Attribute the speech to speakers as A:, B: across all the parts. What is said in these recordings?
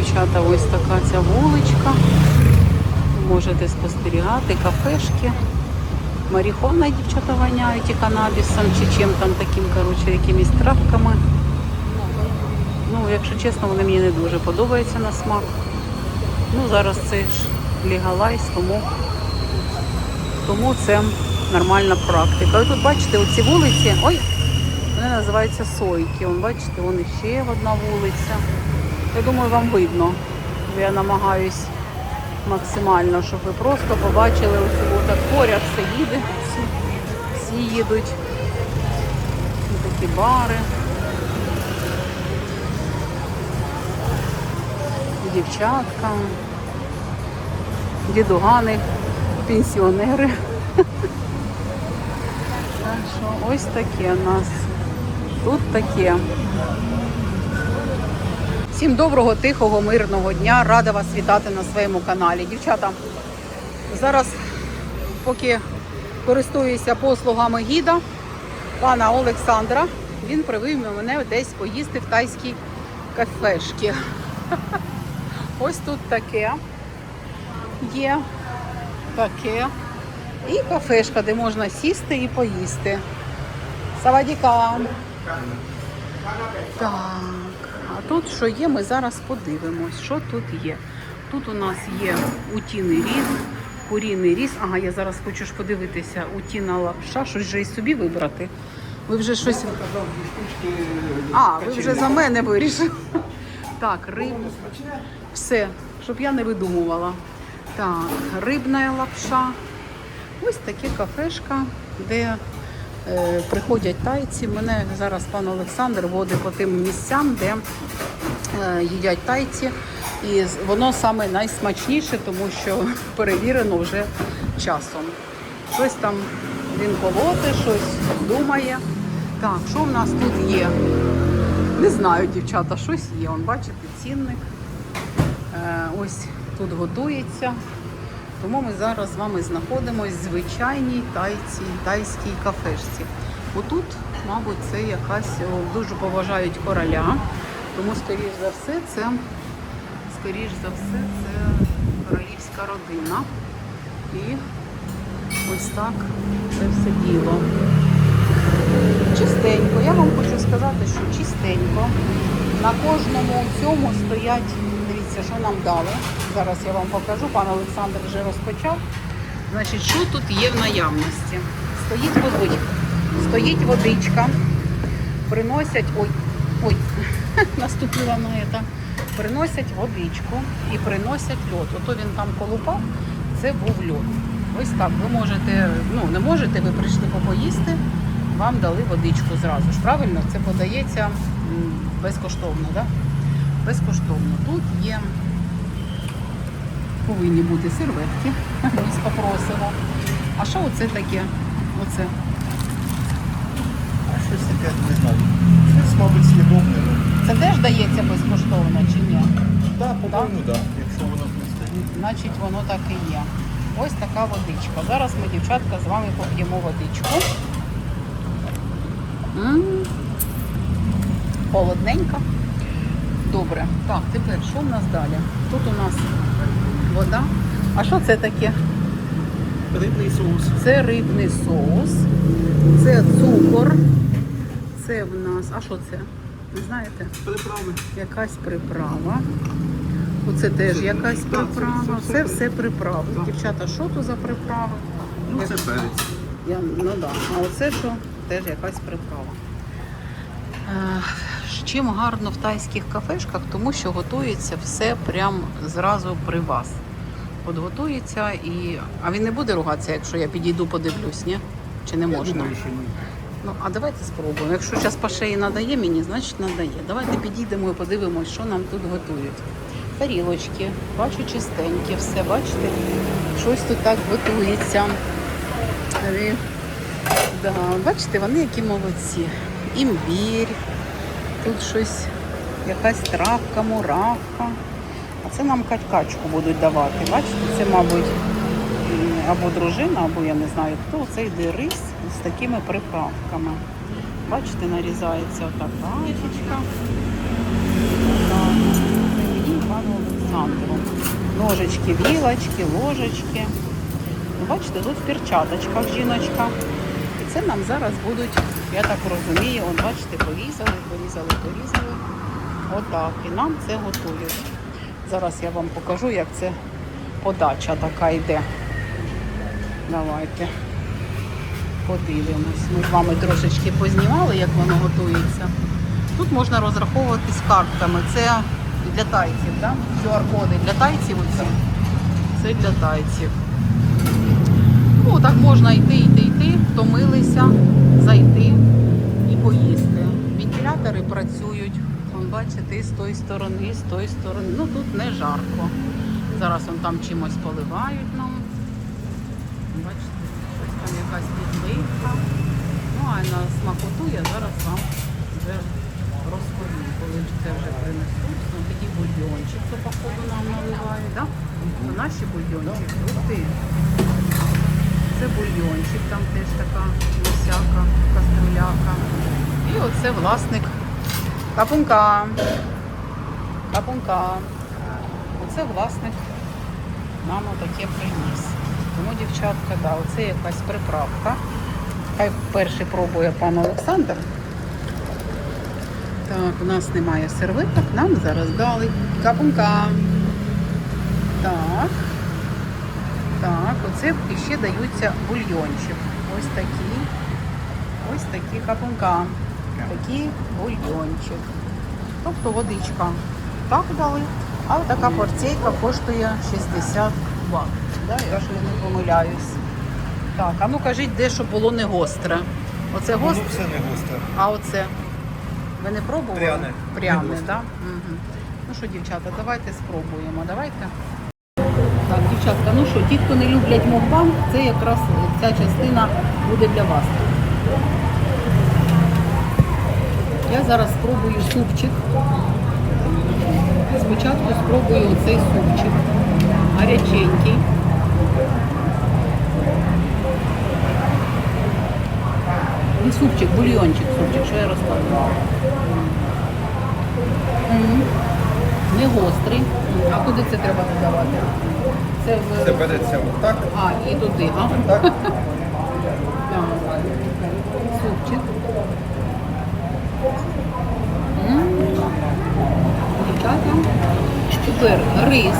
A: Дівчата, ось така ця вуличка. Можете спостерігати, кафешки. Марихуана дівчата воняють і канабісом, чи чим там таким, коротше, якимись травками. Ну, якщо чесно, вони мені не дуже подобаються на смак. Ну, зараз це ж лігалайз, тому, тому це нормальна практика. Ви тут бачите, оці вулиці, ой, вони називаються Сойки. Вон, бачите, вон ще одна вулиця. Я думаю, вам видно. Я намагаюсь максимально, щоб ви просто побачили ось так поряд все їде. Всі, всі їдуть. Такі бари. Дівчатка, дідугани, пенсіонери. Так що ось таке у нас. Тут таке. Всім доброго, тихого, мирного дня. Рада вас вітати на своєму каналі. Дівчата, зараз, поки користуюся послугами гіда пана Олександра, він привів мене десь поїсти в тайській кафешці. Ось тут таке є. Таке. І кафешка, де можна сісти і поїсти. Савадіка. Так. А тут що є, ми зараз подивимось, що тут є. Тут у нас є утіний різ, куріний різ. Ага, я зараз хочу ж подивитися, утіна лапша, щось же і собі вибрати. Ви вже щось. А, ви вже за мене вирішили. Так, риб. Все, щоб я не видумувала. Так, рибна лапша. Ось таке кафешка, де е, приходять тайці. Мене зараз пан Олександр водить по тим місцям, де е, їдять тайці. І воно саме найсмачніше, тому що перевірено вже часом. Щось там він колоти, щось думає. Так, що в нас тут є? Не знаю, дівчата, щось є. Он, бачите, цінник. Е, ось тут готується. Тому ми зараз з вами знаходимося в звичайній тайці, тайській кафешці. Отут, мабуть, це якась дуже поважають короля. Тому, скоріш за все, це скоріш за все, це королівська родина. І ось так це все діло. Чистенько. Я вам хочу сказати, що чистенько. На кожному цьому стоять, дивіться, що нам дали. Зараз я вам покажу. Пан Олександр вже розпочав. Значить, що тут є в наявності? Стоїть водичка. Стоїть водичка. Приносять. Ой, ой, наступила на. Приносять водичку і приносять льод. Ото він там колупав, це був льод. Ось так. Ви можете, ну не можете, ви прийшли попоїсти, вам дали водичку зразу ж. Правильно? Це подається безкоштовно? Да? Безкоштовно. Тут є повинні бути серветки. Ми попросимо. А що оце таке? Оце.
B: А щось таке не знаю. Щось, мабуть, з'їдобне.
A: Це теж дається безкоштовно чи ні?
B: Так, по-моєму, так. Якщо воно тут стоїть.
A: Значить, воно так і є. Ось така водичка. Зараз ми, дівчатка, з вами поп'ємо водичку. М, Холодненька. Добре. Так, тепер що в нас далі? Тут у нас вода. А що це таке?
B: Рибний соус.
A: Це рибний соус, це цукор. Це в нас. А що це? Не знаєте?
B: Приправи.
A: Якась приправа. Оце теж якась
B: так, це-
A: приправа.
B: це
A: Це
B: все
A: все приправи.
B: Так.
A: Дівчата, що то за приправи?
B: Ну, це перець.
A: Я, ну да. А оце що? Теж якась приправа. Е, чим гарно в тайських кафешках, тому що готується все прям зразу при вас. От готується і. А він не буде ругатися, якщо я підійду, подивлюсь, ні? Чи не
B: Я
A: можна?
B: думаю, що ні.
A: Ну, а давайте спробуємо. Якщо зараз по шиї надає мені, значить надає. Давайте підійдемо і подивимось, що нам тут готують. Тарілочки, бачу чистенькі, все, бачите? Щось тут так готується. Да, бачите, вони які молодці. Імбір, тут щось, якась травка, муравка. А це нам качку будуть давати. Бачите, це, мабуть, або дружина, або я не знаю хто. Це йде рис з такими приправками. Бачите, нарізається отак качечка. Так, це мені, пану Ножички, вілочки, ложечки. Бачите, тут в перчаточках жіночка. І це нам зараз будуть, я так розумію, от бачите, порізали, порізали, порізали. Отак. І нам це готують. Зараз я вам покажу, як це подача така йде. Давайте подивимось. Ми з вами трошечки познімали, як воно готується. Тут можна розраховуватись картками. Це для тайців, да? QR-коди для тайців оці. Це для тайців. Ну, так можна йти, йти, йти, втомилися, зайти і поїсти. Вентилятори працюють. Вон, бачите, з тої сторони, і з тої сторони. Ну тут не жарко. Зараз вон там чимось поливають нам. Бачите, щось там якась підливка. Ну, а на смакоту я зараз вам вже розповім, коли це вже принесуть. Ну, такий бульйончик, то походу нам наливають, да? Наші бульйончики. Ух. Це бульйончик, там теж така місяка, каструляка. І оце власник капунка. Капунка. Оце власник нам таке приніс. Тому, дівчатка, да, оце якась приправка. Хай перший пробує пан Олександр. Так, у нас немає серветок, нам зараз дали капунка. Так. Так, і ще даються бульйончик. Ось такі. Ось такі капунка. Такий бульйончик. Тобто водичка. Так дали. А така порційка коштує 60 бат. Да, я не помиляюсь. Так, а ну кажіть, де щоб було не гостре. Оце гостре,
B: все не гостре.
A: а оце. Ви не пробували?
B: Пряне.
A: Пряне, так? Да? Угу. Ну що, дівчата, давайте спробуємо. Давайте. Дівчатка, ну що, ті, хто не люблять мукбанг, це якраз ця частина буде для вас. Я зараз спробую супчик. Спочатку спробую оцей супчик. Гаряченький. Не супчик, бульйончик, супчик, що я розказувала. Не гострий. А куди це треба додавати? Це в...
B: Це береться отак,
A: А, і туди, а?
B: так.
A: Супчик. М. Дівчата. Тепер рис.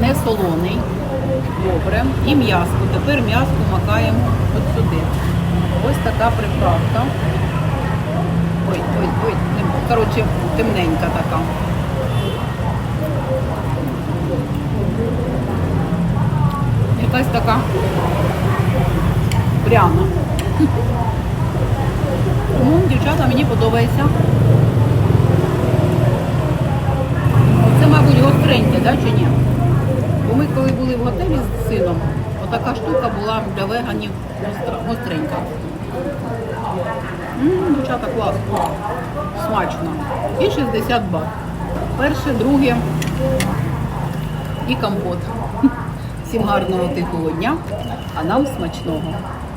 A: Не солоний. Добре. І м'ясо. Тепер м'ясо макаємо от сюди. Ось така приправка. Ой, ой, ой, коротше, темненька така. Якась така пряна. Тому, дівчата, мені подобається. Це, мабуть, гостреньке, да, чи ні? Бо ми коли були в готелі з сином, отака штука була для веганів гостренька. М, Дівчата, класно. Смачно. І 60 бат. Перше, друге і компот. Всім гарного тихого дня, а нам смачного.